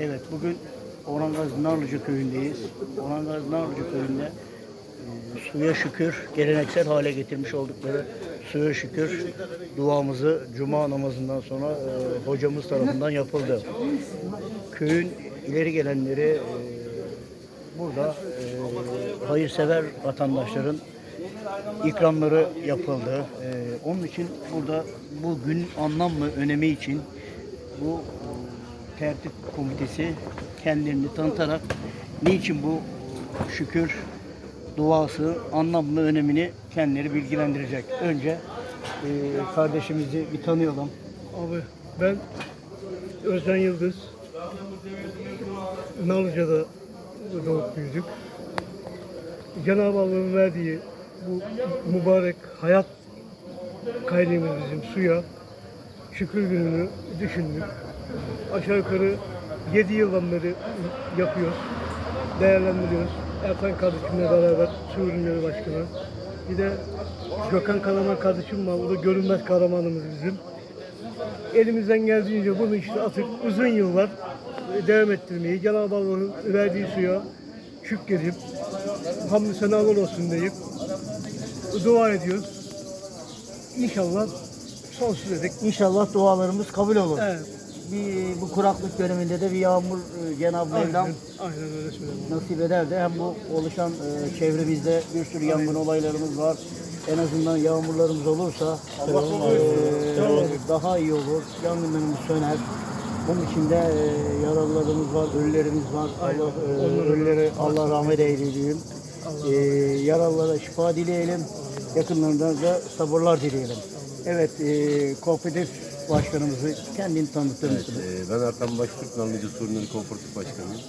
Evet, bugün Orangaz Narlıca köyündeyiz. Orangaz Narlıca köyünde e, suya şükür geleneksel hale getirmiş oldukları suya şükür duamızı cuma namazından sonra e, hocamız tarafından yapıldı. Köyün ileri gelenleri e, burada e, hayırsever vatandaşların ikramları yapıldı. E, onun için burada bu gün anlam ve önemi için bu tertip komitesi kendilerini tanıtarak niçin bu şükür duası anlam ve önemini kendileri bilgilendirecek. Önce e, kardeşimizi bir tanıyalım. Abi ben Özden Yıldız. Nalıca'da doğup büyüdük. Cenab-ı Allah'ın verdiği bu mübarek hayat kaynağımız bizim suya şükür gününü düşündük. Aşağı yukarı 7 yıldan beri yapıyoruz. Değerlendiriyoruz. Ertan kardeşimle beraber su ürünleri başkanı. Bir de Gökhan Karaman kardeşim var. O da görünmez kahramanımız bizim elimizden geldiğince bunu işte artık uzun yıllar devam ettirmeyi, Cenab-ı Allah'ın verdiği suya şükredip, hamdü senalar olsun deyip dua ediyoruz. İnşallah sonsuz dedik. İnşallah dualarımız kabul olur. Evet. Bir, bu kuraklık döneminde de bir yağmur e, Cenab-ı Mevlam Aynen, aynen öyle söylüyorum. nasip eder de hem bu oluşan e, çevremizde bir sürü yangın olaylarımız var. En azından yağmurlarımız olursa e, daha iyi olur. Yangınlarımız söner. Bunun için de e, yaralılarımız var, ölülerimiz var. Allah e, ölülere Allah rahmet eyleyelim. E, yaralılara şifa dileyelim. Yakınlarına da sabırlar dileyelim. Evet, e, kooperatif başkanımızı kendini tanıtır mısınız? Ee, ben Ertan Baştürk, Narlıca Sorunları Kooperatif Başkanıyım.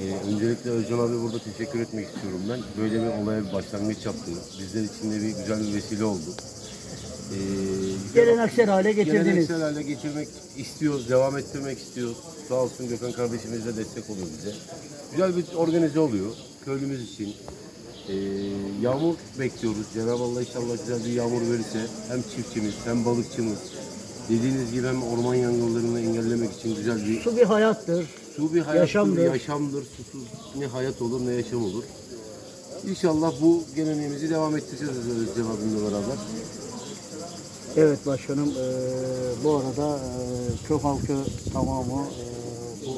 Ee, öncelikle Özcan abi burada teşekkür etmek istiyorum ben. Böyle bir olaya bir başlangıç yaptı. Bizler için de bir güzel bir vesile oldu. Ee, Geleneksel hale getirdiniz. Geleneksel hale getirmek istiyoruz, devam ettirmek istiyoruz. Sağ olsun Gökhan kardeşimiz de destek oluyor bize. Güzel bir organize oluyor köylümüz için. Ee, yağmur bekliyoruz. Cenab-ı Allah inşallah güzel bir yağmur verirse hem çiftçimiz hem balıkçımız dediğiniz gibi hem orman yangınlarını engellemek için güzel bir Su bir hayattır. su bir hayattır, Yaşamdır. yaşamdır. Susuz ne hayat olur ne yaşam olur. İnşallah bu geleneğimizi devam ettireceğiz Özcan abimle beraber. Evet başkanım, eee, bu arada eee köy halkı tamamı eee, bu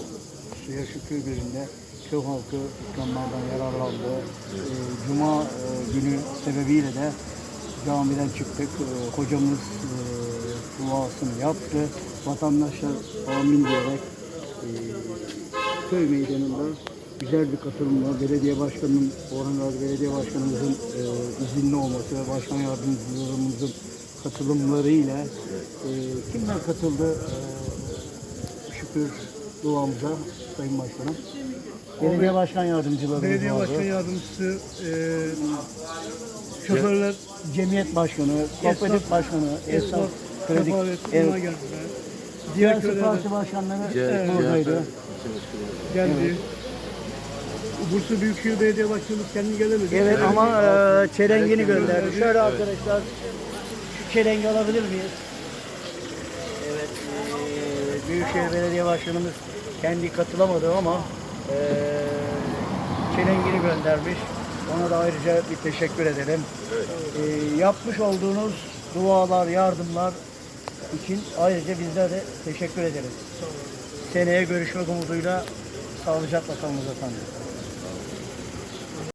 suya şükür gününde köy halkı ikramlardan yararlandı. Eee, Cuma eee, günü sebebiyle de camiden çıktık. Eee, hocamız eee, duasını yaptı. Vatandaşlar amin diyerek eee, köy meydanında güzel bir katılımla belediye başkanının, Orhan Gazi Belediye Başkanımızın e, izinli olması ve başkan yardımcılarımızın katılımlarıyla e, kimler katıldı e, şükür duamıza Sayın Başkanım? Belediye Başkan Yardımcılarımız Belediye vardı. Başkan Yardımcısı, e, şoförler, Cemiyet Başkanı, Kooperatif Başkanı, esnaf, Kredi, evet, geldiler. diğer köylerden parti başkanları Ce- buradaydı. geldi. Bursa Büyükşehir Belediye Başkanımız kendi gelemedi. Evet ama e, çelengini gönderdi. Şöyle arkadaşlar şu çelengi alabilir miyiz? Evet e, Büyükşehir Belediye Başkanımız kendi katılamadı ama e, çelengini göndermiş. Ona da ayrıca bir teşekkür edelim. E, yapmış olduğunuz dualar, yardımlar için ayrıca bizler de teşekkür ederiz. Seneye görüşmek umuduyla sağlıcakla kalınız efendim.